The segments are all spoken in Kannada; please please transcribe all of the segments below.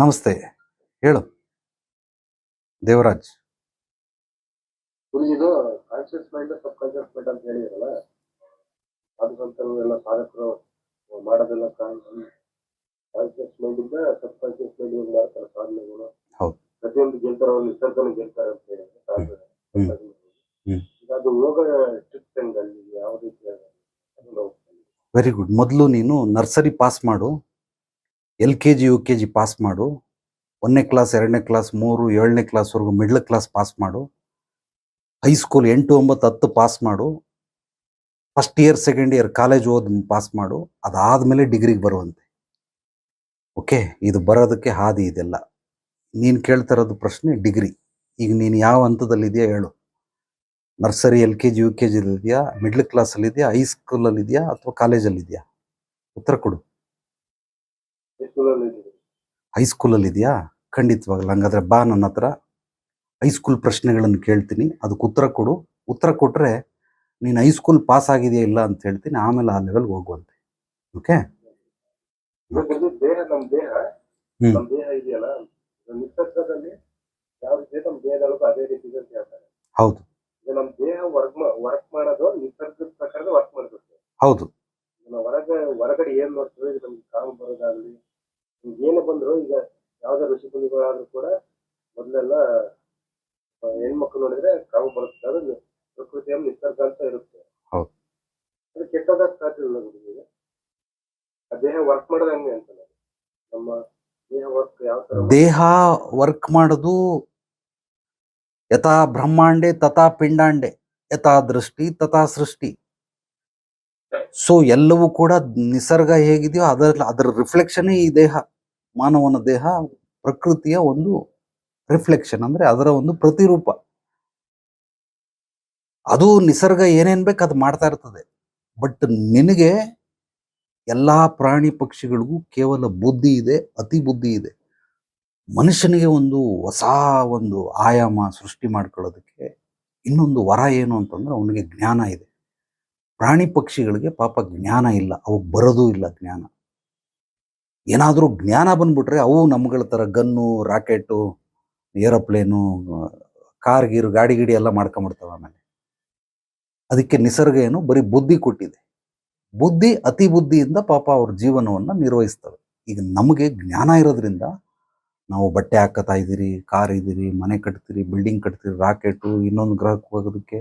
ನಮಸ್ತೆ ಹೇಳು. ದೇವರಾಜ್. ಗುರುಜಿದು conscious mind subconscious mind ಅಂತ ಹೇಳಿದ್ರಲ್ಲ ಸಾಧಕರು ಎಲ್ಲ ಸಾಧಕರು ಮಾಡೋದೆಲ್ಲ ಕಾನ್ಶಿಯಸ್ ಮೈಂಡ್ ಇಂದ ಸಬ್ ಕಾನ್ಶಿಯಸ್ ಮೈಂಡ್ ಮಾಡ್ತಾರೆ ಸಾಧನೆಗಳು. ಹೌದು. ಪ್ರತಿಯೊಂದು ಗೆಲ್ತಾರೆ ಒಂದು ನಿಸರ್ಗನ ಗೆಲ್ತಾರೆ ಅಂತ ಹೇಳಿದ್ರೆ ಸಾಧನೆ ಹ್ಮ್. ಹ್ಮ್. ಈಗ ಅದು ಯೋಗ ಹೆಂಗ್ ಅಲ್ಲಿ ಯಾವ ರೀತಿ ಅದು ವೆರಿ ಗುಡ್ ಮೊದಲು ನೀನು ನರ್ಸರಿ ಪಾಸ್ ಮಾಡು. L K G, U K G pass ಮಾಡು. ಒಂದನೇ ಕ್ಲಾಸ್ ಎರಡನೇ ಕ್ಲಾಸ್ ಮೂರು, ಏಳನೇ ಕ್ಲಾಸ್ವರೆಗೂ ಮಿಡ್ಲ್ ಕ್ಲಾಸ್ ಪಾಸ್ ಮಾಡು. ಹೈಸ್ಕೂಲ್ ಎಂಟು, ಒಂಬತ್ತು, ಹತ್ತು ಪಾಸ್ ಮಾಡು. First year second year college ಓದ್ ಪಾಸ್ ಮಾಡು. ಅದಾದ್ಮೇಲೆ ಡಿಗ್ರಿಗೆ ಬರುವಂತೆ. ಓಕೆ ಇದು ಬರೋದಕ್ಕೆ ಹಾದಿ ಇದೆಲ್ಲ. ನೀನು ಕೇಳ್ತಾ ಇರೋದು ಪ್ರಶ್ನೆ ಡಿಗ್ರಿ ಈಗ ನೀನು ಯಾವ ಹಂತದಲ್ಲಿದೆಯಾ ಹೇಳು. Nursery L K G, U K ಜಿಲ್ಲಿದೆಯಾ middle ಕ್ಲಾಸಲ್ಲಿದೆಯಾ ಹೈಸ್ಕೂಲಲ್ಲಿದೆಯಾ ಅಥವಾ ಕಾಲೇಜಲ್ಲಿದೆಯಾ ಉತ್ತರ ಕೊಡು. ಹೈಸ್ಕೂಲಲ್ಲಿ ಇದೆಯಾ ಖಂಡಿತವಾಗಲ್ಲ ಹಂಗಾದ್ರೆ ಬಾ ನನ್ನ ಹತ್ರ. ಹೈಸ್ಕೂಲ್ ಪ್ರಶ್ನೆಗಳನ್ನು ಕೇಳ್ತೀನಿ. ಅದಕ್ಕೆ ಉತ್ತರ ಕೊಡು. ಉತ್ತರ ಕೊಟ್ಟರೆ ನೀನು ಹೈಸ್ಕೂಲ್ ಪಾಸ್ ಆಗಿದೆಯಾ ಇಲ್ಲ ಅಂತ ಹೇಳ್ತೀನಿ. ಆಮೇಲೆ ಆ ಲೆವೆಲ್ಗೆ ಹೋಗುವಂತೆ. ಓಕೆ ಹೌದು. ಗುರುಜಿ ದೇಹ ನಮ್ ದೇಹ ಹ್ಮ್. ನಮ್ ದೇಹ ಇದೆಯಲ್ಲ ಇದು ನಿಸರ್ಗದಲ್ಲಿ ಯಾವ ರೀತಿ ಇದೆ, ನಮ್ ದೇಹದೊಳಗೂ ಅದೇ ರೀತಿ ಇದೆ ಅಂತ ಹೇಳ್ತಾರೆ ಹೌದು ಈಗ ನಮ್ ದೇಹ ವರ್ಕ್ ವರ್ಕ್ ಮಾಡೋದು ನಿಸರ್ಗದ ಪ್ರಕಾರ ವರ್ಕ್ ಮಾಡ್ಬೇಕು ಹೌದು ನಾವು ಹೊರಗೆ ಹೊರಗಡೆ ಏನ್ ನೋಡ್ತೀವಿ ಈಗ ನಮ್ಗೆ ಕಾವು ಬರೋದಾಗ್ಲಿ ಈಗ ಏನೇ ಬಂದ್ರು ಈಗ ಯಾವ್ದೇ ಋಷಿ ಮುನಿಗಳಾದ್ರೂ ಕೂಡ ಮೊದ್ಲೆಲ್ಲ ಆ, ಹೆಣ್ಮಕ್ಳು ನೋಡಿದ್ರೆ ಕಾವು ಬರುತ್ತೆ ಅದು ಪ್ರಕೃತಿಯ ನಿಸರ್ಗ ಅಂತ ಇರುತ್ತೆ ಹೌದು. ಅದು ಕೆಟ್ಟದಾಗ ಸಾಧ್ಯ ಇಲ್ಲ ಗುರುಜಿಗೆ. ಆ ದೇಹ ವರ್ಕ್ ಮಾಡೋದು ಯಥಾ ಬ್ರಹ್ಮಾಂಡೆ, ತಥಾ ಪಿಂಡಾಂಡೆ, ಯಥಾ ದೃಷ್ಟಿ, ತಥಾ ಸೃಷ್ಟಿ. ಸೊ ಎಲ್ಲವೂ ಕೂಡ ನಿಸರ್ಗ ಹೇಗಿದೆಯೋ ಅದರ ಅದರ ರಿಫ್ಲೆಕ್ಷನ್ ಈ ದೇಹ, ಮಾನವನ ದೇಹ, ಪ್ರಕೃತಿಯ ಒಂದು ರಿಫ್ಲೆಕ್ಷನ್ ಅಂದ್ರೆ ಅದರ ಒಂದು ಪ್ರತಿರೂಪ. ಅದು ನಿಸರ್ಗ ಏನೇನ್ ಬೇಕು ಅದು ಮಾಡ್ತಾ ಇರ್ತದೆ. ಬಟ್ ನಿನಗೆ ಎಲ್ಲಾ ಪ್ರಾಣಿ ಪಕ್ಷಿಗಳಿಗೂ ಕೇವಲ ಬುದ್ಧಿ ಇದೆ, ಅತಿ ಬುದ್ಧಿ ಇದೆ. ಮನುಷ್ಯನಿಗೆ ಒಂದು ಹೊಸ ಒಂದು ಆಯಾಮ ಸೃಷ್ಟಿ ಮಾಡ್ಕೊಳ್ಳೋದಕ್ಕೆ ಇನ್ನೊಂದು ವರ ಏನು ಅಂತಂದ್ರೆ ಅವನಿಗೆ ಜ್ಞಾನ ಇದೆ. ಪ್ರಾಣಿ ಪಕ್ಷಿಗಳಿಗೆ ಪಾಪ ಜ್ಞಾನ ಇಲ್ಲ ಅವು ಬರೋದೂ ಇಲ್ಲ ಜ್ಞಾನ. ಏನಾದರೂ ಜ್ಞಾನ ಬಂದ್ಬಿಟ್ರೆ ಅವು ನಮ್ಗಳ ಥರ ಗನ್ನು, ರಾಕೆಟು, ಏರೋಪ್ಲೇನು, ಕಾರ್ ಗೀರು, ಗಾಡಿ ಗಿಡಿ ಎಲ್ಲ ಮಾಡ್ಕೊಂಬಿಡ್ತವೆ ಆಮೇಲೆ. ಅದಕ್ಕೆ ನಿಸರ್ಗ ಏನು ಬರೀ ಬುದ್ಧಿ ಕೊಟ್ಟಿದೆ. ಬುದ್ಧಿ, ಅತಿ ಬುದ್ಧಿಯಿಂದ ಪಾಪ ಅವ್ರ ಜೀವನವನ್ನು ನಿರ್ವಹಿಸ್ತವೆ. ಈಗ ನಮಗೆ ಜ್ಞಾನ ಇರೋದ್ರಿಂದ ನಾವು ಬಟ್ಟೆ ಹಾಕತಾ ಇದ್ದೀರಿ, ಕಾರ್ ಇದ್ದೀರಿ, ಮನೆ ಕಟ್ತೀರಿ ಬಿಲ್ಡಿಂಗ್ ಕಟ್ತೀರಿ ರಾಕೆಟು ಇನ್ನೊಂದು ಗ್ರಹಕ್ಕೆ ಹೋಗೋದಕ್ಕೆ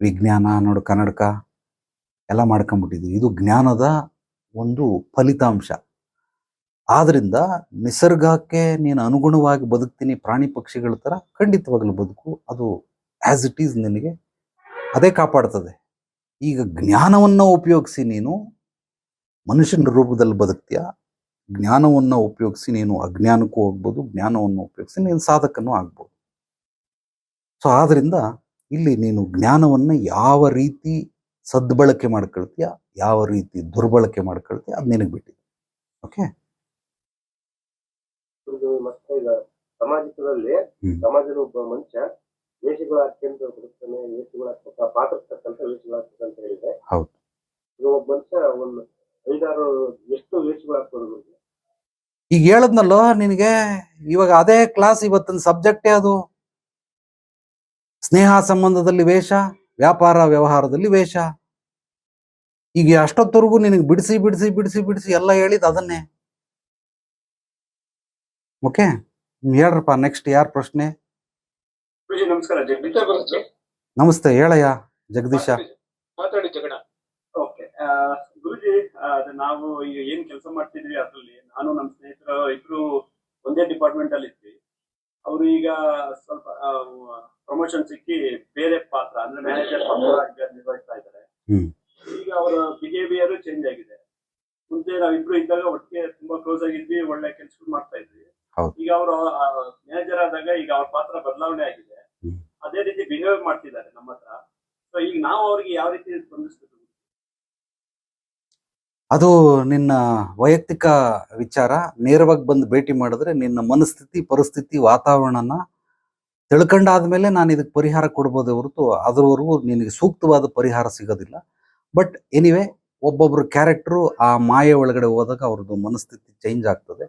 ವಿಜ್ಞಾನ, ನೋಡು ಕನ್ನಡಕ ಎಲ್ಲ ಮಾಡ್ಕೊಂಬಿಟ್ಟಿದ್ದೀವಿ. ಇದು ಜ್ಞಾನದ ಒಂದು ಫಲಿತಾಂಶ. ಆದ್ರಿಂದ ನಿಸರ್ಗಕ್ಕೆ ನೀನು ಅನುಗುಣವಾಗಿ ಬದುಕ್ತೀನಿ, ಪ್ರಾಣಿ ಪಕ್ಷಿಗಳ ಥರ ಖಂಡಿತವಾಗ್ಲು ಬದುಕು. ಅದು ಆಸ್ ಇಟ್ ಈಸ್ ನಿನಗೆ, ಅದೇ ಕಾಪಾಡ್ತದೆ. ಈಗ ಜ್ಞಾನವನ್ನು ಉಪಯೋಗಿಸಿ ನೀನು ಮನುಷ್ಯನ ರೂಪದಲ್ಲಿ ಬದುಕ್ತೀಯ? ಜ್ಞಾನವನ್ನು ಉಪಯೋಗಿಸಿ ನೀನು ಅಜ್ಞಾನಕ್ಕೂ ಹೋಗ್ಬೋದು ಜ್ಞಾನವನ್ನು ಉಪಯೋಗಿಸಿ ನೀನು ಸಾಧಕನೂ ಆಗ್ಬೋದು. ಸೊ ಆದ್ದರಿಂದ ಇಲ್ಲಿ ನೀನು ಜ್ಞಾನವನ್ನು ಯಾವ ರೀತಿ ಸದ್ಬಳಕೆ ಮಾಡ್ಕೊಳ್ತೀಯ ಯಾವ ರೀತಿ ದುರ್ಬಳಕೆ ಮಾಡ್ಕೊಳ್ತೀಯ ಅದು ನಿನಗೆ ಬಿಟ್ಟಿದೆ ಓಕೆ ಸಮಾಜದಲ್ಲಿ. ಸಮಾಜದ ಒಬ್ಬ ಮನುಷ್ಯ ವೇಷಗಳು ಬದುಕ್ತಾನೆ ವೇಷಗಳ ಪಾತ್ರತಕ್ಕಂತ ವೇಷಗಳು ಹಾಕ್ಬೇಕಂತ ಹೇಳಿದ್ರೆ ಹೌದು. ಈಗ ಒಬ್ಬ ಮನುಷ್ಯ ಒಂದು ಐದಾರು ಎಷ್ಟು ವೇಷಗಳು ಹಾಕ್ಬೋದು? ಈಗ ಹೇಳದ್ನಲ್ಲೋ ನಿನಗೆ ಇವಾಗ ಅದೇ ಕ್ಲಾಸ್ ಇವತ್ತಿನ ಸಬ್ಜೆಕ್ಟೇ ಅದು? ಸ್ನೇಹ ಸಂಬಂಧದಲ್ಲಿ ವೇಷ ವ್ಯಾಪಾರ ವ್ಯವಹಾರದಲ್ಲಿ ವೇಷ. ಈಗ ಅಷ್ಟೊತ್ತವರೆಗೂ ನಿನಗೆ ಬಿಡಿಸಿ ಬಿಡಿಸಿ ಬಿಡಿಸಿ ಬಿಡಿಸಿ ಎಲ್ಲ ಹೇಳಿದ್ ಅದನ್ನೇ. ಓಕೆ ಹೇಳ್ರಪ್ಪ ನೆಕ್ಸ್ಟ್ ಯಾರ ಪ್ರಶ್ನೆ? ನಮಸ್ಕಾರ ಜಗದೀಶ ಗುರುಜಿ ನಮಸ್ತೆ ಹೇಳಯ್ಯ ಜಗದೀಶ. ಮಾತಾಡಿ ಜಗಣ. ಓಕೆ ಗುರುಜಿ ನಾವು ಈಗ ಏನ್ ಕೆಲಸ ಮಾಡ್ತಿದ್ವಿ ಅದ್ರಲ್ಲಿ ನಾನು ನಮ್ಮ ಸ್ನೇಹಿತರು ಇಬ್ರು ಒಂದೇ ಡಿಪಾರ್ಟ್ಮೆಂಟ್ ಅಲ್ಲಿ ಇದ್ವಿ. ಅವರು ಈಗ ಸ್ವಲ್ಪ ಪ್ರಮೋಷನ್ ಸಿಕ್ಕಿ ಬೇರೆ ಪಾತ್ರ ಅಂದ್ರೆ ಮ್ಯಾನೇಜರ್ ಪಾತ್ರ ನಿರ್ವಹಿಸ್ತಾ ಇದ್ದಾರೆ. ಈಗ ಅವರ ಬಿಹೇವಿಯರ್ ಚೇಂಜ್ ಆಗಿದೆ. ಮುಂಚೆ ನಾವಿಬ್ರು ಇದ್ದಾಗ ಒಟ್ಟಿಗೆ ತುಂಬಾ ಕ್ಲೋಸ್ ಆಗಿದ್ವಿ ಒಳ್ಳೆ ಕೆಲಸ ಮಾಡ್ತಾ ಇದ್ವಿ. ಈಗ ಅವರು ಮ್ಯಾನೇಜರ್ ಆದಾಗ ಈಗ ಅವ್ರ ಪಾತ್ರ ಬದಲಾವಣೆ ಆಗಿದೆ. ಅದೇ ರೀತಿ ಬಿಹೇವ್ ಮಾಡ್ತಿದ್ದಾರೆ ನಮ್ಮ ಹತ್ರ. ಸೊ ಈಗ ನಾವು ಅವ್ರಿಗೆ ಯಾವ ರೀತಿ ಸ್ಪಂದಿಸ್ಬೇಕು? ಅದು ನಿನ್ನ ವೈಯಕ್ತಿಕ ವಿಚಾರ. ನೇರವಾಗಿ ಬಂದು ಭೇಟಿ ಮಾಡಿದ್ರೆ ನಿನ್ನ ಮನಸ್ಥಿತಿ, ಪರಿಸ್ಥಿತಿ, ವಾತಾವರಣನ ತಿಳ್ಕೊಂಡಾದ್ಮೇಲೆ ನಾನು ಇದಕ್ಕೆ ಪರಿಹಾರ ಕೊಡ್ಬೋದೇ ಹೊರತು ಅದ್ರವರೆಗೂ ನಿನಗೆ ಸೂಕ್ತವಾದ ಪರಿಹಾರ ಸಿಗೋದಿಲ್ಲ. ಬಟ್ ಎನಿವೆ ಒಬ್ಬೊಬ್ರು ಕ್ಯಾರೆಕ್ಟ್ರು ಆ ಮಾಯೆ ಒಳಗಡೆ ಹೋದಾಗ ಅವ್ರದ್ದು ಮನಸ್ಥಿತಿ ಚೇಂಜ್ ಆಗ್ತದೆ.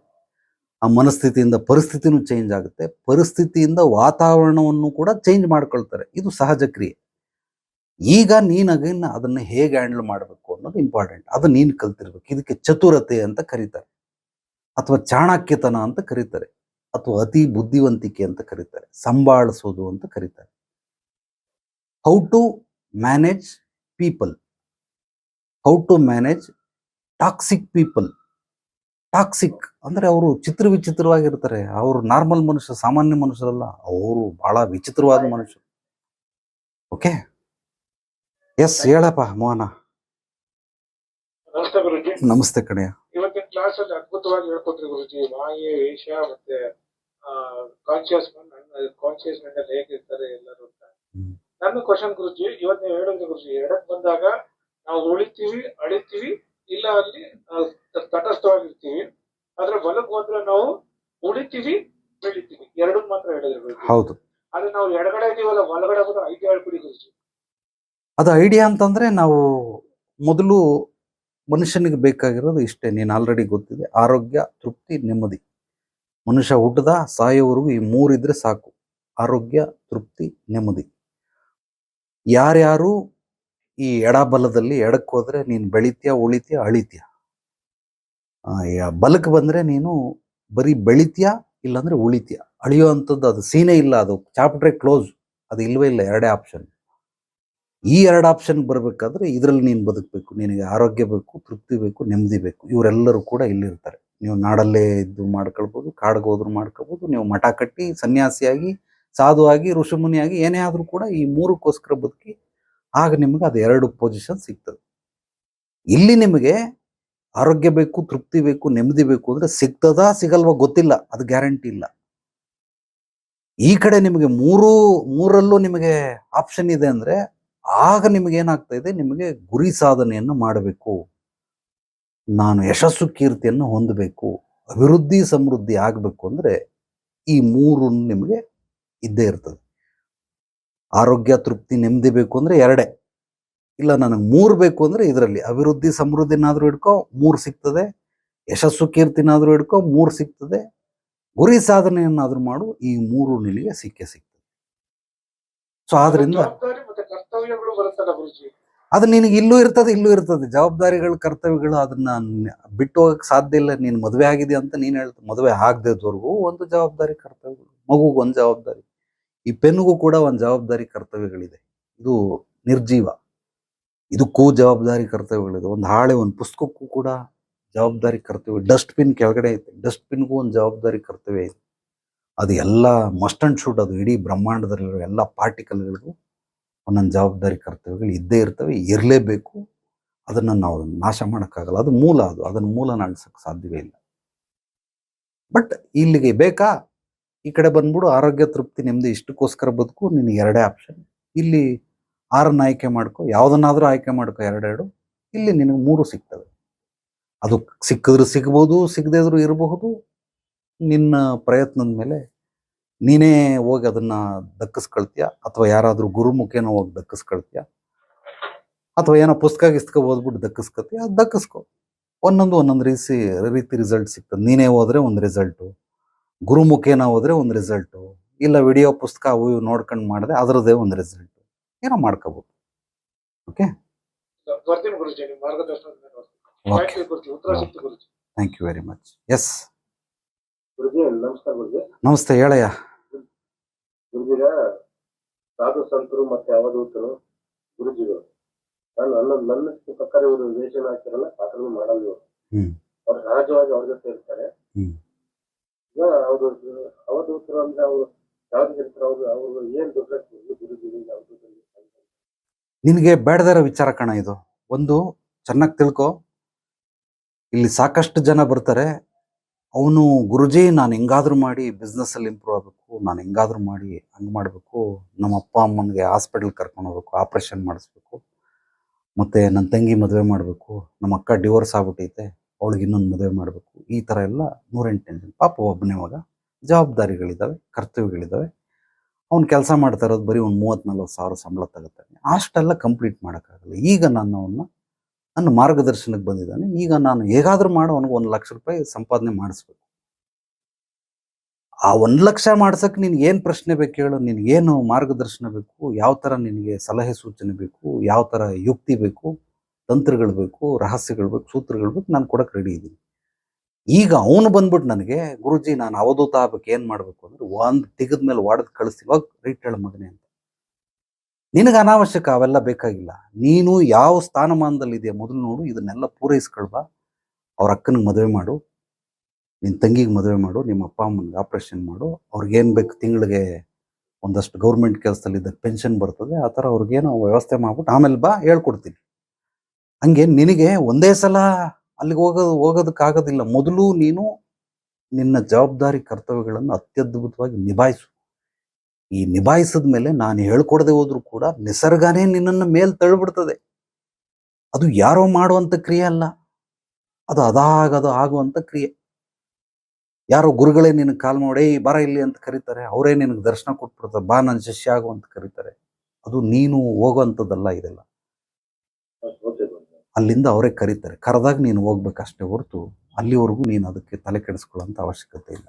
ಆ ಮನಸ್ಥಿತಿಯಿಂದ ಪರಿಸ್ಥಿತಿನೂ ಚೇಂಜ್ ಆಗುತ್ತೆ. ಪರಿಸ್ಥಿತಿಯಿಂದ ವಾತಾವರಣವನ್ನು ಕೂಡ ಚೇಂಜ್ ಮಾಡ್ಕೊಳ್ತಾರೆ. ಇದು ಸಹಜ ಕ್ರಿಯೆ. ಈಗ ನೀನಾಗಿನ ಅದನ್ನ ಹೇಗೆ ಹ್ಯಾಂಡಲ್ ಮಾಡಬೇಕು ಅನ್ನೋದು ಇಂಪಾರ್ಟೆಂಟ್ ಅದು ನೀನು ಕಲ್ತಿರ್ಬೇಕು. ಇದಕ್ಕೆ ಚತುರತೆ ಅಂತ ಕರೀತಾರೆ. ಅಥವಾ ಚಾಣಕ್ಯತನ ಅಂತ ಕರೀತಾರೆ. ಅಥವಾ ಅತಿ ಬುದ್ಧಿವಂತಿಕೆ ಅಂತ ಕರೀತಾರೆ. ಸಂಭಾಳಿಸೋದು ಅಂತ ಕರೀತಾರೆ. How to manage people how to manage toxic people toxic ಅಂದ್ರೆ ಅವರು ಚಿತ್ರ ವಿಚಿತ್ರವಾಗಿರ್ತಾರೆ. ಅವರು ನಾರ್ಮಲ್ ಮನುಷ್ಯ ಸಾಮಾನ್ಯ ಮನುಷ್ಯರಲ್ಲ. ಅವರು ಬಹಳ ವಿಚಿತ್ರವಾದ ಮನುಷ್ಯರು ಓಕೆ ಎಸ್ ಹೇಳಪ್ಪ ಮೋಹನ. ನಮಸ್ತೆ ಗುರುಜಿ. ನಮಸ್ತೆ ಕಣಯ್ಯ. ಇವತ್ತಿನ ಕ್ಲಾಸ್ ಅಲ್ಲಿ ಅದ್ಭುತವಾಗಿ ಹೇಳ್ಕೊಟ್ರಿ ಗುರುಜಿ. ಮಾಯೆ ವೇಷ ಮತ್ತೆ ಕಾನ್ಶಿಯಸ್ ಕಾನ್ಶಿಯಸ್ ಮೈಂಡ್ ಅಲ್ಲಿ ಹೇಗಿರ್ತಾರೆ ಎಲ್ಲರೂ ಅಂತ. ನನ್ನ ಕ್ವಶನ್ ಗುರುಜಿ ಇವತ್ತು ನೀವು ಹೇಳಿದ್ರಿ ಗುರುಜಿ ಎಡಕ್ ಬಂದಾಗ ನಾವು ಉಳಿತೀವಿ ಅಳಿತೀವಿ ಇಲ್ಲ ಅಲ್ಲಿ ತಟಸ್ಥವಾಗಿರ್ತೀವಿ. ಆದ್ರೆ ಹೊಲಕ್ ಹೋದ್ರೆ ನಾವು ಉಳಿತೀವಿ ಬೆಳಿತೀವಿ. ಎರಡು ಮಾತ್ರ ಹೇಳಿದ್ರಿ. ಗುರುಜಿ ಹೌದು. ಆದ್ರೆ ನಾವು ಎಡಗಡೆ ಇದೀವಲ್ಲ ಒಳಗಡೆ ಹೋದ್ರೆ ಐಡಿಯಾ ಹೇಳ್ಬಿಡಿದ್ವಿ ಅದು ಐಡಿಯಾ ಅಂತಂದ್ರೆ ನಾವು ಮೊದಲು ಮನುಷ್ಯನಿಗೆ ಬೇಕಾಗಿರೋದು ಇಷ್ಟೇ. ನೀನು ಆಲ್ರೆಡಿ ಗೊತ್ತಿದೆ. ಆರೋಗ್ಯ ತೃಪ್ತಿ ನೆಮ್ಮದಿ. ಮನುಷ್ಯ ಹುಟ್ಟದ ಸಾಯೋವರೆಗೂ ಈ ಮೂರಿದ್ರೆ ಸಾಕು. ಆರೋಗ್ಯ ತೃಪ್ತಿ ನೆಮ್ಮದಿ. ಯಾರ್ಯಾರು ಈ ಎಡಬಲದಲ್ಲಿ ಎಡಕ್ಕೆ ಹೋದ್ರೆ ನೀನು ಬೆಳಿತೀಯ, ಉಳಿತೀಯ, ಅಳಿತೀಯ? ಬಲಕ್ಕೆ ಬಂದ್ರೆ ನೀನು ಬರೀ ಬೆಳಿತೀಯ, ಇಲ್ಲಾಂದ್ರೆ ಉಳಿತೀಯ? ಅಳಿಯೋ ಅಂಥದ್ದು ಅದು ಸೀನೆ ಇಲ್ಲ, ಅದು ಚಾಪ್ಟ್ರೆ ಕ್ಲೋಸ್, ಅದು ಇಲ್ವೇ ಇಲ್ಲ, ಎರಡೇ ಆಪ್ಷನ್. ಈ ಎರಡು ಆಪ್ಷನ್ ಬರಬೇಕಾದ್ರೆ ಇದರಲ್ಲಿ ನೀನು ಬದುಕಬೇಕು, ನಿನಗೆ ಆರೋಗ್ಯ ಬೇಕು, ತೃಪ್ತಿ ಬೇಕು, ನೆಮ್ಮದಿ ಬೇಕು. ಇವರೆಲ್ಲರೂ ಕೂಡ ಇಲ್ಲಿರ್ತಾರೆ. ನೀವು ನಾಡಲ್ಲೇ ಇದ್ದು ಮಾಡ್ಕೊಳ್ಬೋದು, ಕಾಡ್ಗೆ ಹೋದ್ರು ಮಾಡ್ಕೊಳ್ಬೋದು, ನೀವು ಮಠ ಕಟ್ಟಿ ಸನ್ಯಾಸಿಯಾಗಿ, ಸಾಧುವಾಗಿ, ಋಷಿಮುನಿಯಾಗಿ, ಏನೇ ಆದರೂ ಕೂಡ ಈ ಮೂರಕ್ಕೋಸ್ಕರ ಬದುಕಿ ಆಗ ನಿಮಗೆ ಅದು ಎರಡು ಪೊಸಿಷನ್ ಸಿಗ್ತದೆ. ಇಲ್ಲಿ ನಿಮಗೆ ಆರೋಗ್ಯ ಬೇಕು, ತೃಪ್ತಿ ಬೇಕು, ನೆಮ್ಮದಿ ಬೇಕು ಅಂದ್ರೆ ಸಿಗ್ತದಾ ಸಿಗಲ್ವಾ ಗೊತ್ತಿಲ್ಲ, ಅದು ಗ್ಯಾರಂಟಿ ಇಲ್ಲ. ಈ ಕಡೆ ನಿಮಗೆ ಮೂರು, ಮೂರಲ್ಲೂ ನಿಮಗೆ ಆಪ್ಷನ್ ಇದೆ ಅಂದ್ರೆ ಆಗ ನಿಮಗೆ ಏನಾಗ್ತಾ ಇದೆ, ನಿಮಗೆ ಗುರಿ ಸಾಧನೆಯನ್ನು ಮಾಡಬೇಕು. ನಾನು ಯಶಸ್ಸು ಕೀರ್ತಿಯನ್ನು ಹೊಂದಬೇಕು, ಅಭಿವೃದ್ಧಿ ಸಮೃದ್ಧಿ ಆಗಬೇಕು ಅಂದ್ರೆ ಈ ಮೂರು ನಿಮಗೆ ಇದ್ದೇ ಇರ್ತದೆ. ಆರೋಗ್ಯ ತೃಪ್ತಿ ನೆಮ್ಮದಿ ಬೇಕು ಅಂದ್ರೆ ಎರಡೇ. ಇಲ್ಲ ನನಗೆ ಮೂರು ಬೇಕು ಅಂದ್ರೆ ಇದರಲ್ಲಿ. ಅಭಿವೃದ್ಧಿ ಸಮೃದ್ಧಿನಾದ್ರೂ ಹಿಡ್ಕೊ ಮೂರು ಸಿಗ್ತದೆ. ಯಶಸ್ಸು ಕೀರ್ತಿನಾದ್ರೂ ಹಿಡ್ಕೊ ಮೂರು ಸಿಗ್ತದೆ. ಗುರಿ ಸಾಧನೆಯನ್ನಾದ್ರೂ ಮಾಡು ಈ ಮೂರು ನಿಲಿಗೆ ಸಿಕ್ಕೇ ಸಿಗ್ತದೆ. ಸೊ ಆದ್ರಿಂದ ಅದ್ ನಿನಗೆ ಇಲ್ಲೂ ಇರ್ತದೆ ಇಲ್ಲೂ ಇರ್ತದೆ. ಜವಾಬ್ದಾರಿಗಳು ಕರ್ತವ್ಯಗಳು ಅದನ್ನ ಬಿಟ್ಟು ಹೋಗಕ್ಕೆ ಸಾಧ್ಯ ಇಲ್ಲ. ನೀನು ಮದುವೆ ಆಗಿದೆ ಅಂತ ನೀನು ಹೇಳ್ತ ಮದುವೆ ಆಗದೇದ್ವರೆಗೂ ಒಂದು ಜವಾಬ್ದಾರಿ ಕರ್ತವ್ಯಗಳು. ಮಗುಗೆ ಒಂದು ಜವಾಬ್ದಾರಿ. ಈ ಪೆನ್ಗೂ ಕೂಡ ಒಂದು ಜವಾಬ್ದಾರಿ ಕರ್ತವ್ಯಗಳಿದೆ. ಇದು ನಿರ್ಜೀವ. ಇದಕ್ಕೂ ಜವಾಬ್ದಾರಿ ಕರ್ತವ್ಯಗಳಿದೆ. ಒಂದು ಹಾಳೆ, ಒಂದು ಪುಸ್ತಕಕ್ಕೂ ಕೂಡ ಜವಾಬ್ದಾರಿ ಕರ್ತವ್ಯ. ಡಸ್ಟ್ಬಿನ್ ಕೆಳಗಡೆ ಐತೆ. ಡಸ್ಟ್ಬಿನ್ಗೂ ಒಂದು ಜವಾಬ್ದಾರಿ ಕರ್ತವ್ಯ ಇದೆ ಅದು ಎಲ್ಲ ಮಸ್ಟ್ ಅಂಡ್ ಶೂಟ್ ಅದು ಇಡೀ ಬ್ರಹ್ಮಾಂಡದಲ್ಲಿರೋ ಎಲ್ಲ ಪಾರ್ಟಿಕಲ್ಗಳಿಗೂ ಒಂದೊಂದು ಜವಾಬ್ದಾರಿ ಕರ್ತವ್ಯಗಳು ಇದ್ದೇ ಇರ್ತವೆ, ಇರಲೇಬೇಕು. ಅದನ್ನು ನಾವು ನಾಶ ಮಾಡೋಕ್ಕಾಗಲ್ಲ. ಅದು ಮೂಲ ಅದು. ಅದನ್ನು ಮೂಲ ನಡೆಸೋಕ್ಕೆ ಸಾಧ್ಯವೇ ಇಲ್ಲ. ಬಟ್ ಇಲ್ಲಿಗೆ ಬೇಕಾ? ಈ ಕಡೆ ಬಂದ್ಬಿಡು, ಆರೋಗ್ಯ ತೃಪ್ತಿ ನೆಮ್ಮದಿ ಇಷ್ಟಕ್ಕೋಸ್ಕರ ಬದುಕು, ನಿನಗೆ ಎರಡೇ ಆಪ್ಷನ್ ಇಲ್ಲಿ ಆರನ್ನು ಆಯ್ಕೆ ಮಾಡ್ಕೊ, ಯಾವುದನ್ನಾದರೂ ಆಯ್ಕೆ ಮಾಡ್ಕೊ ಎರಡೆರಡು, ಇಲ್ಲಿ ನಿನಗೆ ಮೂರು ಸಿಗ್ತವೆ. ಅದು ಸಿಕ್ಕಿದ್ರು ಸಿಗ್ಬೋದು, ಸಿಗದೇ ಇದ್ರೂ ಇರಬಹುದು. ನಿನ್ನ ಪ್ರಯತ್ನದ ಮೇಲೆ ನೀನೇ ಹೋಗಿ ಅದನ್ನ ದಕ್ಕಿಸ್ಕೊಳ್ತೀಯ, ಅಥವಾ ಯಾರಾದರೂ ಗುರುಮುಖೇನೋ ಹೋಗಿ ದಕ್ಕಿಸ್ಕೊಳ್ತೀಯ, ಅಥವಾ ಏನೋ ಪುಸ್ತಕ ಗಿಸ್ತಕ ಓದ್ಬಿಟ್ಟು ದಕ್ಕಿಸ್ಕೊತೀಯ, ಅದು ದಕ್ಕಿಸ್ಕೊ. ಒಂದೊಂದು ಒಂದೊಂದು ರೀತಿ ರೀತಿ ರಿಸಲ್ಟ್ ಸಿಗ್ತದೆ. ನೀನೇ ಹೋದರೆ ಒಂದು ರಿಸಲ್ಟು ಗುರುಮುಖೇನ ಹೋದ್ರೆ ಒಂದು ರಿಸಲ್ಟು ಇಲ್ಲ ವಿಡಿಯೋ ಪುಸ್ತಕ ಅವು ಇವು ನೋಡ್ಕೊಂಡು ಮಾಡಿದ್ರೆ ಅದರದ್ದೇ ಒಂದು ರಿಸಲ್ಟ್ ಏನೋ ಮಾಡ್ಕೋಬೋದು. Okay thank you very much yes ನಮಸ್ತೆ ಹೇಳಯ್ಯ. ಸಾಧು ಸಂತರು ಮತ್ತೆ ಅವಧೂತರು ಗುರುಜಿಗಳು ನಾನು ನನ್ನ ನನ್ನ ಪ್ರಕಾರ ಇವರು ವೇಷನ ಹಾಕಿರಲ್ಲ ಪಾತ್ರಗಳು ಮಾಡಲ್ಲ ಇವರು. ಅವ್ರು ಸಹಜವಾಗಿ ಅವ್ರ ಜೊತೆ ಇರ್ತಾರೆ ಅವಧೂತರು ಅವಧೂತರು ಅಂದ್ರೆ ಅವರು ಯಾವ್ದು ಹೇಳ್ತಾರೆ, ಅವರು ಅವರು ಏನ್ ನಿನಗೆ ಬೇಡದಿರೋ ವಿಚಾರ ಕಣ ಇದು. ಒಂದು, ಚೆನ್ನಾಗಿ ತಿಳ್ಕೊ. ಇಲ್ಲಿ ಸಾಕಷ್ಟು ಜನ ಬರ್ತಾರೆ. ಅವನು ಗುರುಜಿ, ನಾನು ಹೆಂಗಾದ್ರೂ ಮಾಡಿ ಅಲ್ಲಿ ಇಂಪ್ರೂವ್ ಆಗಬೇಕು, ನಾನು ಹೆಂಗಾದ್ರೂ ಮಾಡಿ ಹಂಗೆ ಮಾಡಬೇಕು. ನಮ್ಮ ಅಪ್ಪ, ಅಮ್ಮನಿಗೆ ಹಾಸ್ಪಿಟಲ್ ಕರ್ಕೊಂಡು ಹೋಗ್ಬೇಕು ಆಪ್ರೇಷನ್ ಮಾಡಿಸ್ಬೇಕು. ಮತ್ತೆ ನನ್ನ ತಂಗಿ ಮದುವೆ ಮಾಡಬೇಕು. ನಮ್ಮ ಅಕ್ಕ ಡಿವೋರ್ಸ್ ಆಗ್ಬಿಟ್ಟೈತೆ. ಅವಳಿಗೆ ಇನ್ನೊಂದು ಮದುವೆ ಮಾಡಬೇಕು. ಈ ಥರ ಎಲ್ಲ ನೂರೆಂಟು ಟೆನ್ಷನ್ ಪಾಪ ಒಬ್ಬನೇ ಮಗ. ಜವಾಬ್ದಾರಿಗಳಿದ್ದಾವೆ, ಕರ್ತವ್ಯಗಳಿದ್ದಾವೆ. ಅವ್ನು ಕೆಲಸ ಮಾಡ್ತಾ ಇರೋದು ಬರೀ ಒಂದು ಮೂವತ್ತ್ ಸಾವಿರ ಸಂಬಳ ತಗೋತಾನೆ ಅಷ್ಟೆಲ್ಲ ಕಂಪ್ಲೀಟ್ ಮಾಡೋಕ್ಕಾಗಲ್ಲ. ಈಗ ನಾನು ಅವನ್ನ ನನ್ನ ಮಾರ್ಗದರ್ಶನಕ್ಕೆ ಬಂದಿದ್ದಾನೆ. ಈಗ ನಾನು ಹೇಗಾದ್ರೂ ಮಾಡಿ, ಅವನಿಗೆ ಒಂದು ಲಕ್ಷ ರೂಪಾಯಿ ಸಂಪಾದನೆ ಮಾಡಿಸ್ಬೇಕು. ಆ ಒಂದು ಲಕ್ಷ ಮಾಡ್ಸಕ್ಕೆ ನಿನ್ಗೆ ಏನು ಪ್ರಶ್ನೆ ಬೇಕು ಹೇಳು? ನಿನಗೇನು ಮಾರ್ಗದರ್ಶನ ಬೇಕು? ಯಾವ ಥರ ನಿನಗೆ ಸಲಹೆ ಸೂಚನೆ ಬೇಕು? ಯಾವ ಥರ ಯುಕ್ತಿ ಬೇಕು? ತಂತ್ರಗಳು ಬೇಕು, ರಹಸ್ಯಗಳು ಬೇಕು, ಸೂತ್ರಗಳು ಬೇಕು, ನಾನು ಕೊಡಕ್ಕೆ ರೆಡಿ ಇದ್ದೀನಿ ಈಗ ಅವನು ಬಂದ್ಬಿಟ್ಟು ನನಗೆ, ಗುರುಜಿ, ನಾನು ಅವಧೂತ ಆಗ್ಬೇಕು ಏನು ಮಾಡಬೇಕು? ಅಂದ್ರೆ ಒಂದು ತೆಗೆದ ಮೇಲೆ ಒಡೆದು ಕಳಿಸಿವಾಗ ರೈಟ್ ಹೇಳ ಮಗನೇ ಅಂತ. ನಿನಗೆ ಅನಾವಶ್ಯಕ ಅವೆಲ್ಲ ಬೇಕಾಗಿಲ್ಲ. ನೀನು ಯಾವ ಸ್ಥಾನಮಾನದಲ್ಲಿದೆಯಾ ಮೊದಲು ನೋಡು, ಇದನ್ನೆಲ್ಲ ಪೂರೈಸ್ಕೊಳ್ಬಾ. ಅವ್ರ ಅಕ್ಕನಿಗೆ ಮದುವೆ ಮಾಡು ನಿನ್ನ ತಂಗಿಗೆ ಮದುವೆ ಮಾಡು, ನಿಮ್ಮ ಅಪ್ಪ ಅಮ್ಮನಿಗೆ ಆಪ್ರೇಷನ್ ಮಾಡು. ಅವ್ರಿಗೇನು ಬೇಕು ತಿಂಗಳಿಗೆ ಒಂದಷ್ಟು ಗೌರ್ಮೆಂಟ್ ಕೆಲಸದಲ್ಲಿದ್ದ ಪೆನ್ಷನ್ ಬರ್ತದೆ. ಆ ಥರ ಅವ್ರಿಗೇನೋ ವ್ಯವಸ್ಥೆ ಮಾಡ್ಬಿಟ್ಟು ಆಮೇಲೆ ಬಾ, ಹೇಳ್ಕೊಡ್ತೀನಿ. ಹಂಗೆ ನಿನಗೆ ಒಂದೇ ಸಲ ಅಲ್ಲಿಗೆ ಹೋಗೋದು ಹೋಗೋದಕ್ಕಾಗೋದಿಲ್ಲ. ಮೊದಲು ನೀನು ನಿನ್ನ ಜವಾಬ್ದಾರಿ ಕರ್ತವ್ಯಗಳನ್ನು ಅತ್ಯದ್ಭುತವಾಗಿ ನಿಭಾಯಿಸು. ಈ ನಿಭಾಯಿಸಿದ ಮೇಲೆ ನಾನು ಹೇಳ್ಕೊಡದೆ ಹೋದ್ರೂ ಕೂಡ ನಿಸರ್ಗನೇ ನಿನ್ನನ್ನು ಮೇಲೆ ತಳ್ಳಿಬಿಡ್ತದೆ ಅದು ಯಾರೋ ಮಾಡುವಂಥ ಕ್ರಿಯೆ ಅಲ್ಲ. ಅದು ಅದಾಗದು ಆಗುವಂಥ ಕ್ರಿಯೆ. ಯಾರೋ ಗುರುಗಳೇ ನಿನಗೆ ಕಾಲ್ ಮಾಡಿ "ಏಯ್, ಬರ ಇಲ್ಲಿ ಅಂತ ಕರೀತಾರೆ. ಅವರೇ ನಿನಗೆ ದರ್ಶನ ಕೊಟ್ಬಿಡ್ತಾರೆ. ಬಾ ನನ್ನ ಶಿಷ್ಯ ಆಗು ಅಂತ ಕರೀತಾರೆ. ಅದು ನೀನು ಹೋಗುವಂಥದ್ದಲ್ಲ ಇದೆಲ್ಲ. ಅಲ್ಲಿಂದ ಅವರೇ ಕರೀತಾರೆ. ಕರೆದಾಗ ನೀನು ಹೋಗ್ಬೇಕಷ್ಟೇ ಹೊರತು ಅಲ್ಲಿವರೆಗೂ ನೀನು ಅದಕ್ಕೆ ತಲೆ ಕೆಡಿಸ್ಕೊಳ್ಳೋಂಥ ಅವಶ್ಯಕತೆ ಇಲ್ಲ.